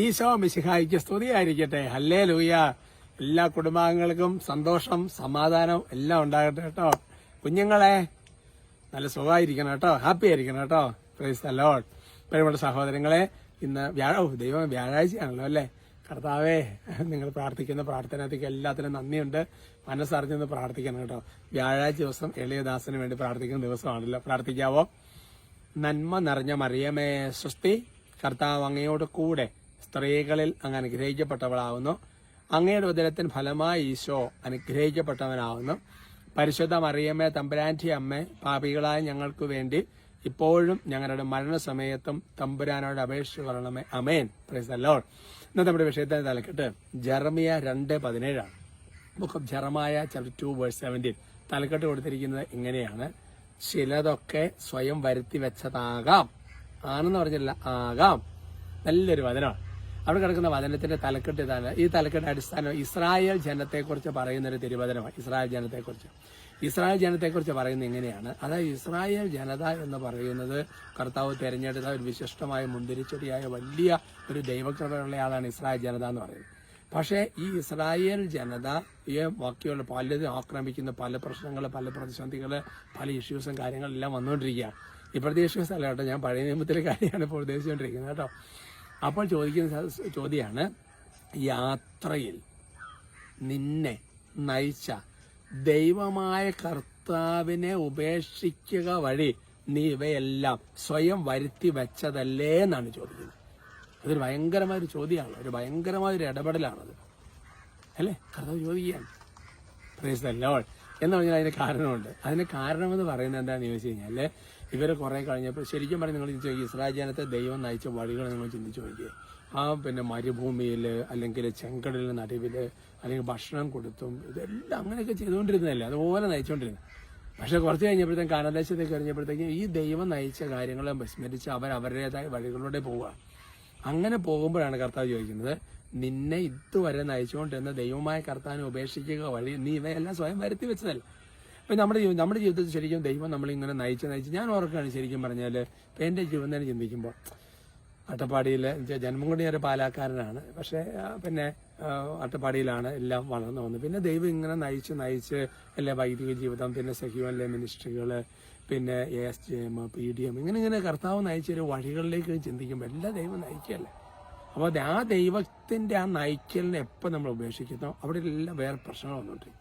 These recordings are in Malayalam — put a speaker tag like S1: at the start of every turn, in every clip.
S1: ഈശോ മിശിഹായിക്ക് സ്തുതിയായിരിക്കട്ടെ. ഹല്ലേ ലൂയ എല്ലാ കുടുംബാംഗങ്ങൾക്കും സന്തോഷം സമാധാനം എല്ലാം ഉണ്ടാകട്ടെ കേട്ടോ. കുഞ്ഞുങ്ങളെ നല്ല സുഖമായിരിക്കണം കേട്ടോ. ഹാപ്പി ആയിരിക്കണം കേട്ടോ. പ്രൈസ് അലോട്ട് പ്രിയപ്പെട്ട സഹോദരങ്ങളെ ഇന്ന് വ്യാഴ ദൈവം വ്യാഴാഴ്ചയാണല്ലോ അല്ലേ? കർത്താവേ നിങ്ങൾ പ്രാർത്ഥിക്കുന്ന പ്രാർത്ഥനത്തേക്ക് എല്ലാത്തിനും നന്ദിയുണ്ട്. മനസ്സറിഞ്ഞൊന്ന് പ്രാർത്ഥിക്കണം കേട്ടോ. വ്യാഴാഴ്ച ദിവസം എളിയദാസന് വേണ്ടി പ്രാർത്ഥിക്കുന്ന ദിവസമാണല്ലോ. പ്രാർത്ഥിക്കാവോ? നന്മ നിറഞ്ഞ മറിയമേ സൃഷ്ടി കർത്താവ് അങ്ങയോട് കൂടെ സ്ത്രീകളിൽ അങ്ങ് അനുഗ്രഹിക്കപ്പെട്ടവളാവുന്നു. അങ്ങയുടെ ഉദരത്തിന് ഫലമായി ഈശോ അനുഗ്രഹിക്കപ്പെട്ടവനാവുന്നു. പരിശുദ്ധ മറിയമ്മേ തമ്പുരാന്റി അമ്മ പാപികളായ ഞങ്ങൾക്ക് വേണ്ടി ഇപ്പോഴും ഞങ്ങളുടെ മരണസമയത്തും തമ്പുരാനോട് അപേക്ഷ പറയണമേ. അമേൻ പ്രൈസ് ലോഡ് ഇന്നത്തെ നമ്മുടെ വിഷയത്തിന് തലക്കെട്ട് ജർമിയ രണ്ട് പതിനേഴാണ്. Book of Jeremiah chapter two verse seventeen തലക്കെട്ട് കൊടുത്തിരിക്കുന്നത് ഇങ്ങനെയാണ്. ചിലതൊക്കെ സ്വയം വരുത്തി വെച്ചതാകാം. ആണെന്ന് പറഞ്ഞില്ല ആകാം. നല്ലൊരു വചനമാണ്. അവിടെ കിടക്കുന്ന വചനത്തിന്റെ തലക്കെട്ട് ഇതാണ്. ഈ തലക്കെട്ട് അടിസ്ഥാനം ഇസ്രായേൽ ജനത്തെക്കുറിച്ച് പറയുന്ന ഒരു തിരുവചനമാണ്. ഇസ്രായേൽ ജനത്തെക്കുറിച്ച്. ഇസ്രായേൽ ജനത്തെക്കുറിച്ച് പറയുന്നത് എങ്ങനെയാണ് അതായത് ഇസ്രായേൽ ജനത എന്ന് പറയുന്നത് കർത്താവ് തെരഞ്ഞെടുത്ത ഒരു വിശിഷ്ടമായ മുന്തിരിച്ചെടിയായ വലിയ ഒരു ദൈവകൃപയുള്ള ആളാണ് ഇസ്രായേൽ ജനത എന്ന് പറയുന്നത്. പക്ഷേ ഈ ഇസ്രായേൽ ജനത ഈ ബാക്കിയുള്ള പലതും ആക്രമിക്കുന്ന പല പ്രശ്നങ്ങൾ പല പ്രതിസന്ധികൾ പല ഇഷ്യൂസും കാര്യങ്ങളെല്ലാം വന്നുകൊണ്ടിരിക്കുകയാണ്. ഇപ്പോഴത്തെ ഇഷ്യൂസ് അല്ല കേട്ടോ ഞാൻ പഴയ നിയമത്തിലെ കാര്യമാണ് ഇപ്പോൾ ഉദ്ദേശിച്ചുകൊണ്ടിരിക്കുന്നത് കേട്ടോ. അപ്പോൾ ചോദിക്കുന്ന ചോദ്യമാണ് യാത്രയിൽ നിന്നെ നയിച്ച ദൈവമായ കർത്താവിനെ ഉപേക്ഷിക്കുക വഴി നീ ഇവയെല്ലാം സ്വയം വരുത്തി വെച്ചതല്ലേ എന്നാണ് ചോദിക്കുന്നത്. അതൊരു ഭയങ്കരമായൊരു ചോദ്യമാണ്. ഒരു ഭയങ്കരമായൊരു ഇടപെടലാണത്. അല്ലേ? കർത്താവ് ചോദിക്കുകയാണ്. ദ എന്ന് പറഞ്ഞാൽ അതിന് കാരണമുണ്ട്. അതിന് കാരണമെന്ന് പറയുന്നത് എന്താണെന്ന് ചോദിച്ചു കഴിഞ്ഞാൽ ഇവർ കുറെ കഴിഞ്ഞപ്പോൾ ശരിക്കും പറഞ്ഞ് നിങ്ങൾ ഇസ്രായേൽ ജനത്തെ ദൈവം നയിച്ച വഴികൾ നിങ്ങൾ ചിന്തിച്ചു നോക്കിയേ. ആ പിന്നെ മരുഭൂമിയിൽ അല്ലെങ്കിൽ ചെങ്കടൽ നടുവിൽ അല്ലെങ്കിൽ ഭക്ഷണം കൊടുത്തും ഇതെല്ലാം അങ്ങനെയൊക്കെ ചെയ്തുകൊണ്ടിരുന്നതല്ലേ? അതുപോലെ നയിച്ചുകൊണ്ടിരുന്നത് പക്ഷെ കുറച്ച് കഴിഞ്ഞപ്പോഴത്തേക്കും കാനദേശത്തേക്ക് കഴിഞ്ഞപ്പോഴത്തേക്കും ഈ ദൈവം നയിച്ച കാര്യങ്ങളെ വിസ്മരിച്ച് അവർ അവരുടേതായ വഴികളിലൂടെ പോവുക. അങ്ങനെ പോകുമ്പോഴാണ് കർത്താവ് ചോദിക്കുന്നത് നിന്നെ ഇതുവരെ നയിച്ചുകൊണ്ടിരുന്ന ദൈവമായ കർത്താവിനെ ഉപേക്ഷിക്കുക വഴി നീ ഇവയെല്ലാം സ്വയം വരുത്തി വെച്ചതല്ല? അപ്പൊ നമ്മുടെ ജീവിതം നമ്മുടെ ജീവിതത്തിൽ ശരിക്കും ദൈവം നമ്മളിങ്ങനെ നയിച്ച് നയിച്ച് ഞാൻ ഓർക്കുകയാണ് ശരിക്കും പറഞ്ഞാൽ ഇപ്പം എന്റെ ജീവിതം തന്നെ ചിന്തിക്കുമ്പോൾ അട്ടപ്പാടിയിൽ ജന്മം കൊണ്ട് ഞാൻ ഒരു പാലാക്കാരനാണ്. പക്ഷേ പിന്നെ അട്ടപ്പാടിയിലാണ് എല്ലാം വളർന്നു വന്നത് പിന്നെ ദൈവം ഇങ്ങനെ നയിച്ച് നയിച്ച് എല്ലാ വൈദിക ജീവിതം പിന്നെ സഹീവനിലെ മിനിസ്ട്രികൾ പിന്നെ A S G M P D M ഇങ്ങനെ ഇങ്ങനെ കർത്താവ് നയിച്ചൊരു വഴികളിലേക്ക് ചിന്തിക്കുമ്പോൾ എല്ലാം ദൈവം നയിക്കുകയല്ലേ? അപ്പോൾ ആ ദൈവത്തിന്റെ ആ നയിക്കലിനെ എപ്പോൾ നമ്മൾ ഉപേക്ഷിക്കുന്നോ അവിടെ എല്ലാം വേറെ പ്രശ്നങ്ങൾ വന്നുകൊണ്ടിരിക്കും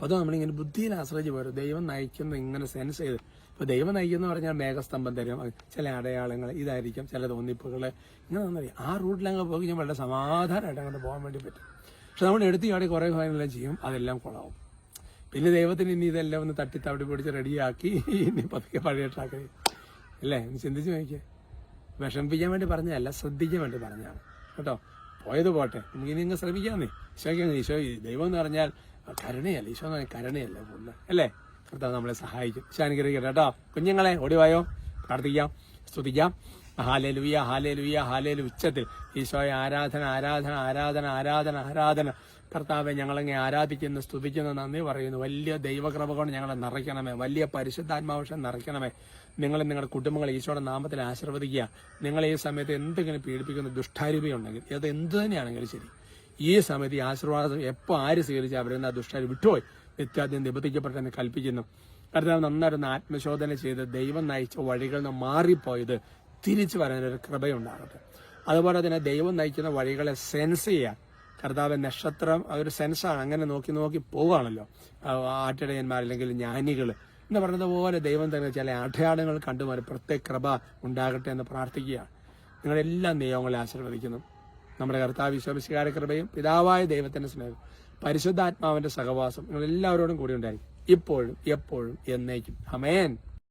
S1: അപ്പോൾ അത് നമ്മളിങ്ങനെ ബുദ്ധിയിൽ ആശ്രയിച്ച് പോരും ദൈവം നയിക്കുന്ന ഇങ്ങനെ സെൻസ് ചെയ്ത്. ഇപ്പോൾ ദൈവം നയിക്കുന്ന പറഞ്ഞാൽ മേഘസ്തംഭം തരും. ചില അടയാളങ്ങൾ ഇതായിരിക്കും ചില തോന്നിപ്പുകൾ. ഇങ്ങനെ നന്നറിയാം ആ റൂട്ടിലങ്ങ് പോയി കഴിഞ്ഞാൽ വളരെ സമാധാനമായിട്ട് അങ്ങോട്ട് പോകാൻ വേണ്ടി പറ്റും. പക്ഷെ നമ്മൾ എടുത്ത് ചാടി കുറേ കാര്യങ്ങളെല്ലാം ചെയ്യും അതെല്ലാം കുളമാവും പിന്നെ ദൈവത്തിന് ഇനി ഇതെല്ലാം ഒന്ന് തട്ടി തവിടി പിടിച്ച് റെഡിയാക്കി ഇനി പതുക്കെ പഴയ ട്രാക്കി അല്ലേ? ചിന്തിച്ച് നോക്കിയേ. വിഷമിപ്പിക്കാൻ വേണ്ടി പറഞ്ഞതല്ല ശ്രദ്ധിക്കാൻ വേണ്ടി പറഞ്ഞതാണ്. കേട്ടോ? പോയത് പോട്ടെ. നമുക്ക് ഇനി ഇങ്ങ് ശ്രമിക്കാന്നേ. ഈശോയ്ക്ക് ഈശോ ദൈവം എന്ന് പറഞ്ഞാൽ കരുണയല്ല. ഈശോ എന്ന് പറഞ്ഞാൽ കരുണയല്ല കൂടുതൽ അല്ലേ? കർത്താവ് നമ്മളെ സഹായിക്കും. ഈശോ അനുഗ്രഹിക്കട്ടെ കേട്ടോ. കുഞ്ഞുങ്ങളെ ഓടിവായോ പ്രാർത്ഥിക്കാം സ്തുതിക്കാം. ഹാലേ ലുയ്യ ഹാലേ ലുയ്യ ഹാലേ ഉച്ചത്തിൽ ഈശോയെ ആരാധന ആരാധന ആരാധന ആരാധന ആരാധന. കർത്താവെ ഞങ്ങളങ്ങെ ആരാധിക്കുന്നു സ്തുതിക്കുന്നു നന്ദി പറയുന്നു. വലിയ ദൈവകൃപ കൊണ്ട് ഞങ്ങളെ നിറയ്ക്കണമേ. വലിയ പരിശുദ്ധാത്മാവശ്യം നിറയ്ക്കണമേ. നിങ്ങൾ നിങ്ങളുടെ കുടുംബങ്ങളെ ഈശോയുടെ നാമത്തിൽ ആശീർവദിക്കുക. നിങ്ങൾ ഈ സമയത്ത് എന്തെങ്കിലും പീഡിപ്പിക്കുന്ന ദുഷ്ടാരൂപയുണ്ടെങ്കിൽ അത് എന്ത് തന്നെയാണെങ്കിലും ശരി. ഈ സമയത്ത് ഈ ആശീർവാദം എപ്പോൾ ആര് സ്വീകരിച്ച് അവരെന്ന് ആ ദുഷ്ടാരി വിട്ടുപോയി. നിത്യാദ്യം നിബന്ധിക്കപ്പെട്ടെന്ന് കൽപ്പിക്കുന്നു. കർത്താവ് നന്നായിട്ടൊന്ന് ആത്മശോധന ചെയ്ത് ദൈവം നയിച്ച വഴികളിൽ നിന്ന് മാറിപ്പോയത് തിരിച്ചു വരാനൊരു കൃപയുണ്ടാകട്ടെ. അതുപോലെ തന്നെ ദൈവം നയിക്കുന്ന വഴികളെ സെൻസ് ചെയ്യാൻ കർത്താവ് നക്ഷത്രം ഒരു സെൻസാണ് അങ്ങനെ നോക്കി നോക്കി പോവുകയാണല്ലോ. ആട്ടിടയന്മാർ അല്ലെങ്കിൽ ജ്ഞാനികൾ. എന്ന് പറഞ്ഞതുപോലെ ദൈവം തന്നെ ചില അടയാളങ്ങൾ കണ്ടുമാറി പ്രത്യേക കൃപ ഉണ്ടാകട്ടെ എന്ന് പ്രാർത്ഥിക്കുകയാണ്. നിങ്ങളെല്ലാം ദൈവങ്ങളെ ആശീർവദിക്കുന്നു. നമ്മുടെ കർത്താവ് വിശ്വസിക്കാര കൃപയും പിതാവായ ദൈവത്തിന്റെ സ്നേഹം പരിശുദ്ധാത്മാവിന്റെ സഹവാസം നിങ്ങൾ എല്ലാവരോടും കൂടി ഉണ്ടായിരിക്കും. ഇപ്പോഴും എപ്പോഴും എന്നേക്കും. അമേൻ